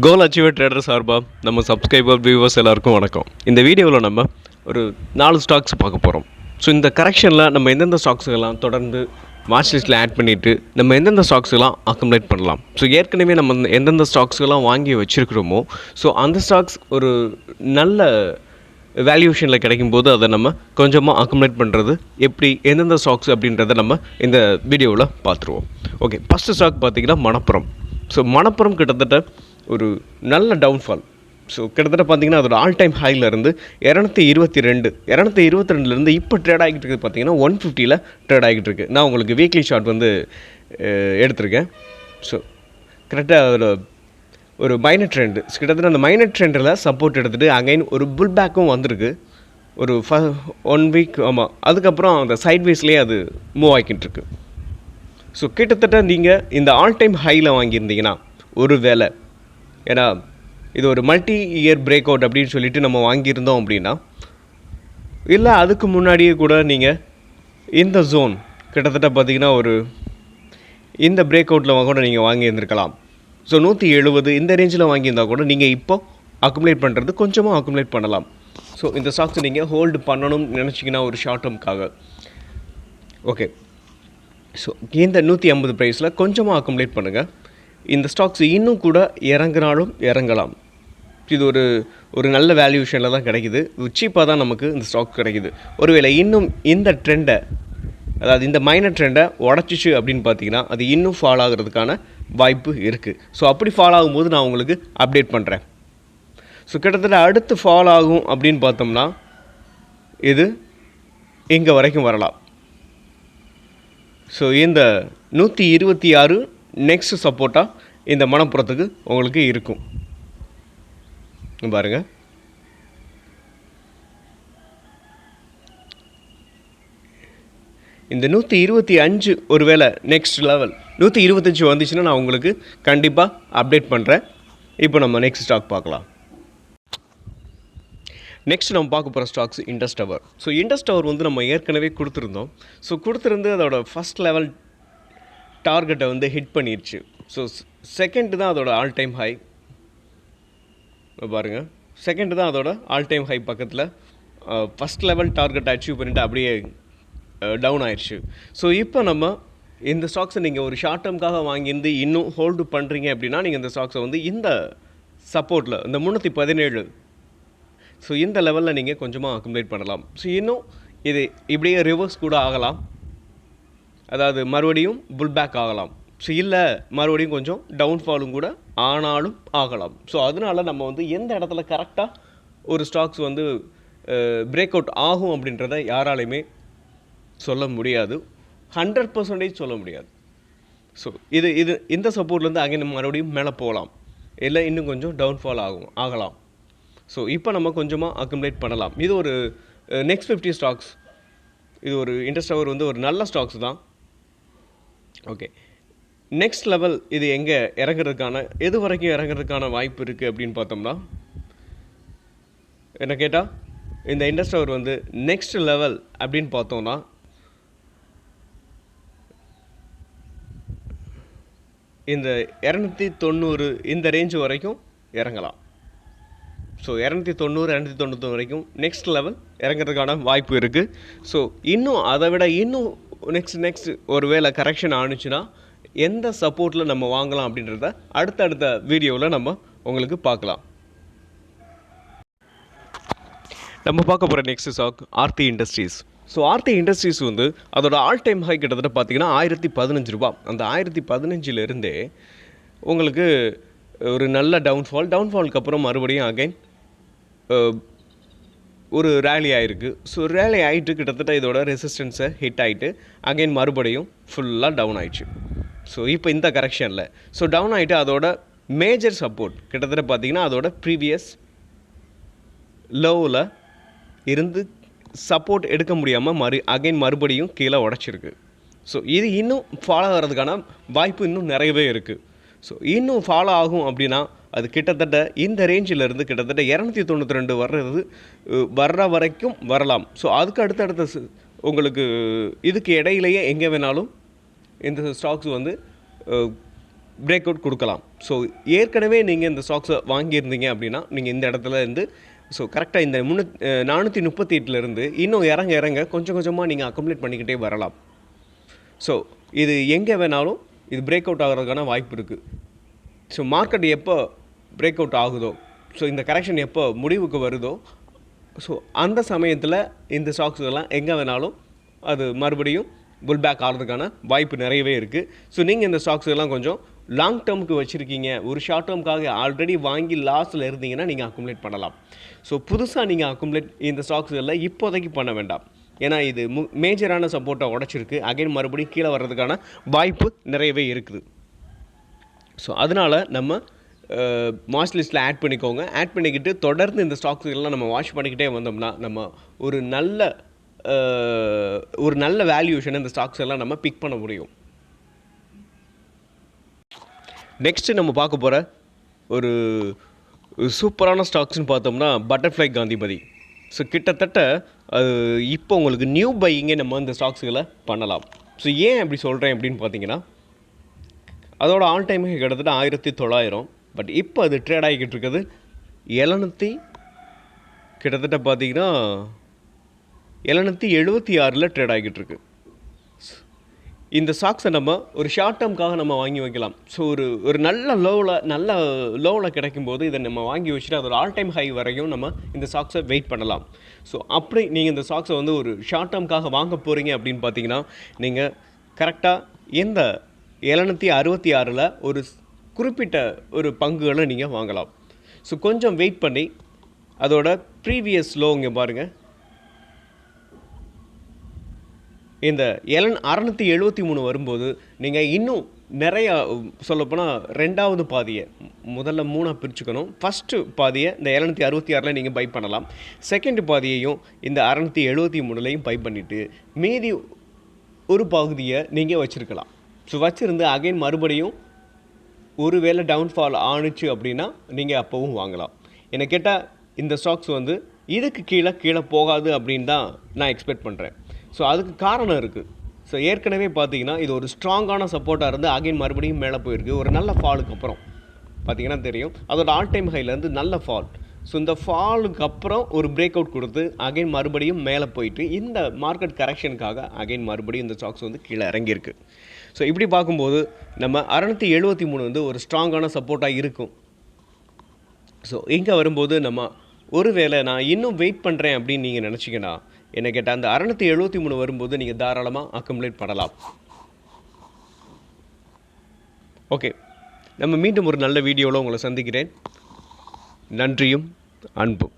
கோல் achiever trader சார்பாக நம்ம subscriber viewers எல்லாருக்கும் வணக்கம். இந்த வீடியோவில் நம்ம ஒரு நாலு ஸ்டாக்ஸ் பார்க்க போகிறோம் ஸோ இந்த கரெக்ஷனில் நம்ம எந்தெந்த ஸ்டாக்ஸுகள்லாம் தொடர்ந்து வாட்ச் லிஸ்ட்டில் ஆட் பண்ணிவிட்டு நம்ம எந்தெந்த ஸ்டாக்ஸ்லாம் அக்குமுலேட் பண்ணலாம். ஸோ ஏற்கனவே நம்ம எந்தெந்த ஸ்டாக்ஸுக்கெல்லாம் வாங்கி வச்சுருக்கிறோமோ ஸோ அந்த ஸ்டாக்ஸ் ஒரு நல்ல வேல்யூஷனில் கிடைக்கும்போது அதை நம்ம கொஞ்சமாக அக்குமுலேட் பண்ணுறது எப்படி எந்தெந்த ஸ்டாக்ஸ் அப்படின்றத நம்ம இந்த வீடியோவில் பார்த்துருவோம். ஓகே ஃபஸ்ட்டு ஸ்டாக் பார்த்தீங்கன்னா மணப்புறம். ஸோ மணப்புறம் கிட்டத்தட்ட ஒரு நல்ல டவுன்ஃபால் ஸோ கிட்டத்தட்ட பார்த்தீங்கன்னா அதோட ஆல் டைம் ஹையில் இருந்து இரநூத்தி இருபத்தி ரெண்டு இரநூத்தி இருபத்தி ரெண்டுலேருந்து இப்போ ட்ரேட் ஆகிட்டு இருக்குது பார்த்தீங்கன்னா ஒன் ஃபிஃப்டியில் ட்ரேட் ஆகிட்டு இருக்கு. நான் உங்களுக்கு வீக்லி ஷார்ட் வந்து எடுத்திருக்கேன். ஸோ கரெக்டாக அதில் ஒரு மைனர் ட்ரெண்டு கிட்டத்தட்ட அந்த மைனர் ட்ரெண்டில் சப்போர்ட் எடுத்துகிட்டு அகைன் ஒரு புல் பேக்கும் வந்திருக்கு. ஒரு ஃப ஒன் வீக் ஆமாம் அதுக்கப்புறம் அந்த சைட்வேஸ்லேயே அது மூவ் ஆகிக்கிட்டு இருக்கு. ஸோ கிட்டத்தட்ட நீங்கள் இந்த ஆல் டைம் ஹையில் வாங்கியிருந்தீங்கன்னா ஒரு வேலை ஏன்னா இது ஒரு மல்டி இயர் பிரேக் அவுட் அப்படின்னு சொல்லிட்டு நம்ம வாங்கியிருந்தோம் அப்படின்னா இல்லை அதுக்கு முன்னாடியே கூட நீங்கள் இந்த ஜோன் கிட்டத்தட்ட பார்த்தீங்கன்னா ஒரு இந்த பிரேக் அவுட்டில் கூட நீங்கள் வாங்கியிருந்திருக்கலாம். ஸோ நூற்றி எழுபது இந்த ரேஞ்சில் வாங்கியிருந்தால் கூட நீங்கள் இப்போ அக்குமுலேட் பண்ணுறது கொஞ்சமாக அக்குமுலேட் பண்ணலாம். ஸோ இந்த ஸ்டாக்ஸ் நீங்கள் ஹோல்டு பண்ணணும்னு நினச்சிங்கன்னா ஒரு ஷார்ட் டேர்ம்க்காக ஓகே ஸோ இந்த நூற்றி ஐம்பது ப்ரைஸில் கொஞ்சமாக அக்குமுலேட் பண்ணுங்கள் இந்த ஸ்டாக்ஸ் இன்னும் கூட இறங்குனாலும் இறங்கலாம். இது ஒரு ஒரு நல்ல வேல்யூஷனில் தான் கிடைக்குது. சீப்பாக தான் நமக்கு இந்த ஸ்டாக் கிடைக்குது. ஒருவேளை இன்னும் இந்த ட்ரெண்டை அதாவது இந்த மைனர் ட்ரெண்டை உடச்சிச்சு அப்படின்னு பார்த்தீங்கன்னா அது இன்னும் ஃபாலோ ஆகிறதுக்கான வாய்ப்பு இருக்குது ஸோ அப்படி ஃபாலோ ஆகும்போது நான் உங்களுக்கு அப்டேட் பண்ணுறேன் ஸோ கிட்டத்தட்ட அடுத்து ஃபாலோ ஆகும் அப்படின்னு பார்த்தோம்னா இது இங்கே வரைக்கும் வரலாம். ஸோ இந்த நூற்றி இருபத்தி ஆறு நெக்ஸ்ட் சப்போர்ட்டாக இந்த மனப்புறத்துக்கு உங்களுக்கு இருக்கும். பாருங்கள் இந்த நூற்றி இருபத்தி அஞ்சு ஒருவேளை நெக்ஸ்ட் லெவல் நூற்றி இருபத்தஞ்சி வந்துச்சுன்னா நான் உங்களுக்கு கண்டிப்பாக அப்டேட் பண்ணுறேன் இப்போ நம்ம நெக்ஸ்ட் ஸ்டாக் பார்க்கலாம். நெக்ஸ்ட் நம்ம பார்க்க போகிற stocks Indus Tower so Indus Tower வந்து நம்ம ஏற்கனவே கொடுத்துருந்தோம். ஸோ கொடுத்துருந்து அதோட ஃபஸ்ட் லெவல் டார்கெட்டை வந்து ஹிட் பண்ணிடுச்சு ஸோ செகண்ட் தான் அதோட ஆல் டைம் ஹை பாருங்கள் செகண்ட் தான் அதோட ஆல் டைம் ஹை பக்கத்தில் ஃபஸ்ட் லெவல் டார்கெட் அச்சீவ் பண்ணிவிட்டு அப்படியே டவுன் ஆயிடுச்சு ஸோ இப்போ நம்ம இந்த ஸ்டாக்ஸை நீங்கள் ஒரு ஷார்ட் டேர்ம்காக வாங்கியிருந்து இன்னும் ஹோல்டு பண்ணுறீங்க அப்படின்னா நீங்கள் இந்த ஸ்டாக்ஸை வந்து இந்த சப்போர்ட்டில் இந்த முந்நூற்றி பதினேழு. ஸோ இந்த லெவலில் நீங்கள் கொஞ்சமாக அக்குமுலேட் பண்ணலாம். ஸோ இன்னும் இது இப்படியே ரிவர்ஸ் கூட ஆகலாம். அதாவது மறுபடியும் புல் பேக் ஆகலாம். ஸோ இல்லை மறுபடியும் கொஞ்சம் டவுன்ஃபாலும் கூட ஆனாலும் ஆகலாம். ஸோ அதனால நம்ம வந்து எந்த இடத்துல கரெக்டாக ஒரு ஸ்டாக்ஸ் வந்து பிரேக் அவுட் ஆகும் அப்படின்றத யாராலையுமே சொல்ல முடியாது. ஹண்ட்ரட் பர்சன்டேஜ் சொல்ல முடியாது. ஸோ இது இது இந்த சப்போர்ட்லேருந்து அங்கே நம்ம மறுபடியும் மேலே போகலாம். இல்லை இன்னும் கொஞ்சம் டவுன்ஃபால் ஆகும் ஆகலாம். ஸோ இப்போ நம்ம கொஞ்சமாக அக்குமுலேட் பண்ணலாம். இது ஒரு நெக்ஸ்ட் ஃபிஃப்டி ஸ்டாக்ஸ் இது ஒரு இன்ட்ரெஸ்ட் அவர் வந்து ஒரு நல்ல ஸ்டாக்ஸ் தான். ஓகே நெக்ஸ்ட் லெவல் இது எங்கே இறங்குறதுக்கான எது வரைக்கும் இறங்குறதுக்கான வாய்ப்பு இருக்குது அப்படின்னு பார்த்தோம்னா என்ன கேட்டால் இந்த இண்டஸ்ட் அவர் வந்து நெக்ஸ்ட் லெவல் அப்படின்னு பார்த்தோம்னா இந்த இரநூத்தி தொண்ணூறு இந்த ரேஞ்சு வரைக்கும் இறங்கலாம். ஸோ இரநூத்தி தொண்ணூறு இரநூத்தி தொண்ணூற்றி வரைக்கும் நெக்ஸ்ட் லெவல் இறங்குறதுக்கான வாய்ப்பு இருக்குது ஸோ இன்னும் அதை விட இன்னும் நெக்ஸ்ட் நெக்ஸ்ட் ஒரு வேளை கரெக்ஷன் ஆணுச்சுன்னா எந்த சப்போர்ட்டில் நம்ம வாங்கலாம் அப்படின்றத அடுத்தடுத்த வீடியோவில் நம்ம உங்களுக்கு பார்க்கலாம். நம்ம பார்க்க போகிற next stock Aarti Industries so Aarti Industries வந்து அதோட ஆல் டைம் ஹை கிட்டத்தட்ட பார்த்தீங்கன்னா ஆயிரத்தி பதினஞ்சு ரூபா. அந்த ஆயிரத்தி பதினஞ்சிலிருந்தே உங்களுக்கு ஒரு நல்ல டவுன்ஃபால் டவுன்ஃபாலுக்கு அப்புறம் மறுபடியும் அகைன் ஒரு ரேலி ஆகிருக்கு ஸோ ரேலி ஆகிட்டு கிட்டத்தட்ட இதோட ரெசிஸ்டன்ஸை ஹிட் ஆகிட்டு அகைன் மறுபடியும் ஃபுல்லாக டவுன் ஆயிடுச்சு. ஸோ இப்போ இந்த கரெக்ஷனில் ஸோ டவுன் ஆகிட்டு அதோட மேஜர் சப்போர்ட் கிட்டத்தட்ட பார்த்தீங்கன்னா அதோட ப்ரீவியஸ் லோவில் இருந்து சப்போர்ட் எடுக்க முடியாமல் மறு அகைன் மறுபடியும் கீழே உடச்சிருக்கு. ஸோ இது இன்னும் ஃபாலோ ஆகிறதுக்கான வாய்ப்பு இன்னும் நிறையவே இருக்குது ஸோ இன்னும் ஃபாலோ ஆகும் அப்படின்னா அது கிட்டத்தட்ட இந்த ரேஞ்சிலிருந்து கிட்டத்தட்ட இரநூத்தி தொண்ணூற்றி ரெண்டு வர்றது வர்ற வரைக்கும் வரலாம். ஸோ அதுக்கு அடுத்தடுத்த உங்களுக்கு இதுக்கு இடையிலேயே எங்கே வேணாலும் இந்த ஸ்டாக்ஸ் வந்து பிரேக் அவுட் கொடுக்கலாம். ஸோ ஏற்கனவே நீங்கள் இந்த ஸ்டாக்ஸை வாங்கியிருந்தீங்க அப்படின்னா நீங்கள் இந்த இடத்துல இருந்து ஸோ கரெக்டாக இந்த முன்னூ நானூற்றி முப்பத்தி எட்டுலேருந்து இன்னும் இறங்க இறங்க கொஞ்சம் கொஞ்சமாக நீங்கள் அக்கம்ப்ளீட் பண்ணிக்கிட்டே வரலாம். ஸோ இது எங்கே வேணாலும் இது பிரேக் அவுட் ஆகிறதுக்கான வாய்ப்பு இருக்குது ஸோ மார்க்கெட் எப்போ பிரேக் அவுட் ஆகுதோ? ஸோ இந்த கரெக்ஷன் எப்போ முடிவுக்கு வருதோ? ஸோ அந்த சமயத்தில் இந்த ஸ்டாக்ஸுகள்லாம் எங்கே வேணாலும் அது மறுபடியும் புல் பேக் ஆகிறதுக்கான வாய்ப்பு நிறையவே இருக்குது ஸோ நீங்கள் இந்த ஸ்டாக்ஸ் எல்லாம் கொஞ்சம் லாங் டேர்முக்கு வச்சுருக்கீங்க. ஒரு ஷார்ட் டேர்முக்காக ஆல்ரெடி வாங்கி லாஸில் இருந்தீங்கன்னா நீங்கள் அக்குமுலேட் பண்ணலாம். ஸோ புதுசாக நீங்கள் அக்குமுலேட் இந்த ஸ்டாக்ஸ்களில் இப்போதைக்கு பண்ண வேண்டாம். ஏன்னா இது மு மேஜரான சப்போர்ட்டை உடச்சிருக்கு. அகைன் மறுபடியும் கீழே வர்றதுக்கான வாய்ப்பு நிறையவே இருக்குது. ஸோ அதனால் நம்ம வாட்ச் லிஸ்ட்டில் ஆட் பண்ணிக்கோங்க. ஆட் பண்ணிக்கிட்டு தொடர்ந்து இந்த ஸ்டாக்ஸ்கெல்லாம் நம்ம வாஷ் பண்ணிக்கிட்டே வந்தோம்னா நம்ம ஒரு நல்ல ஒரு நல்ல வேல்யூஷன் இந்த ஸ்டாக்ஸ் எல்லாம் நம்ம பிக் பண்ண முடியும். நெக்ஸ்ட்டு நம்ம பார்க்க போகிற ஒரு சூப்பரான ஸ்டாக்ஸ்னு பார்த்தோம்னா பட்டர்ஃப்ளை காந்திபதி ஸோ கிட்டத்தட்ட அது இப்போ உங்களுக்கு நியூ பையிங்கே நம்ம இந்த ஸ்டாக்ஸுகளை பண்ணலாம். ஸோ ஏன் அப்படி சொல்கிறேன் அப்படின்னு பார்த்தீங்கன்னா அதோட ஆல் டைமுக்கு கிட்டத்தட்ட ஆயிரத்தி தொள்ளாயிரம். பட் இப்போ அது ட்ரேட் ஆகிக்கிட்டு இருக்குது. எழுநூற்றி கிட்டத்தட்ட பார்த்தீங்கன்னா எழுநூற்றி எழுபத்தி ஆறில் ட்ரேட் ஆகிக்கிட்டு இருக்கு. இந்த ஸ்டாக்ஸை நம்ம ஒரு ஷார்ட் டேர்முக்காக நம்ம வாங்கி வைக்கலாம். ஸோ ஒரு ஒரு நல்ல லோவில் நல்ல லோவில் கிடைக்கும்போது இதை நம்ம வாங்கி வச்சுட்டு அதோட ஆல் டைம் ஹை வரையும் நம்ம இந்த ஸ்டாக்ஸை வெயிட் பண்ணலாம். ஸோ அப்படி நீங்கள் இந்த ஸ்டாக்ஸை வந்து ஒரு ஷார்ட் டேர்முக்காக வாங்க போகிறீங்க அப்படின்னு பார்த்தீங்கன்னா நீங்கள் கரெக்டாக எந்த எழுநூற்றி அறுபத்தி ஆறில் ஒரு குறிப்பிட்ட ஒரு பங்குகளை நீங்கள் வாங்கலாம். ஸோ கொஞ்சம் வெயிட் பண்ணி அதோட ப்ரீவியஸ் லோ இங்கே பாருங்கள் இந்த எலன் அறநூற்றி எழுபத்தி மூணு வரும்போது நீங்கள் இன்னும் நிறையா சொல்லப்போனால் ரெண்டாவது பாதியை முதல்ல மூணாக பிரிச்சுக்கணும். ஃபஸ்ட்டு பாதியை இந்த இரநூத்தி அறுபத்தி ஆறில் நீங்கள் பை பண்ணலாம். செகண்ட் பாதியையும் இந்த அறநூற்றி எழுபத்தி மூணுலையும் பை பண்ணிவிட்டு மீதி ஒரு பகுதியை நீங்கள் வச்சுருக்கலாம். ஸோ வச்சுருந்து அகைன் மறுபடியும் ஒருவேளை டவுன்ஃபால் ஆணுச்சு அப்படின்னா நீங்கள் அப்போவும் வாங்கலாம். என்னை கேட்டால் இந்த ஸ்டாக்ஸ் வந்து இதுக்கு கீழே கீழே போகாது அப்படின்னு தான் நான் எக்ஸ்பெக்ட் பண்ணுறேன் ஸோ அதுக்கு காரணம் இருக்குது ஸோ ஏற்கனவே பார்த்தீங்கன்னா இது ஒரு ஸ்ட்ராங்கான சப்போர்ட்டாக இருந்து அகைன் மறுபடியும் மேலே போயிருக்கு. ஒரு நல்ல ஃபாலுக்கு அப்புறம். பார்த்தீங்கன்னா தெரியும். அதோட ஆல் டைம் ஹைலேருந்து நல்ல ஃபால்ட் ஸோ இந்த ஃபாலுக்கு அப்புறம் ஒரு பிரேக் அவுட் கொடுத்து அகைன் மறுபடியும் மேலே போயிட்டு இந்த மார்க்கெட் கரெக்ஷனுக்காக அகைன் மறுபடியும் இந்த ஸ்டாக்ஸ் வந்து கீழே இறங்கியிருக்கு. ஸோ இப்படி பார்க்கும்போது நம்ம அறநூற்றி எழுபத்தி மூணு வந்து ஒரு ஸ்ட்ராங்கான சப்போர்ட்டாக இருக்கும். ஸோ இங்கே வரும்போது நம்ம ஒருவேளை நான் இன்னும் வெயிட் பண்ணுறேன் அப்படின்னு நீங்கள் நினச்சிங்கன்னா என்ன கேட்டால் அந்த அறநூற்றி எழுபத்தி மூணு வரும்போது நீங்கள் தாராளமாக அக்கம்ப்ளீட் பண்ணலாம். ஓகே நம்ம மீண்டும் ஒரு நல்ல வீடியோவில் உங்களை சந்திக்கிறேன். நன்றியும் அன்பும்.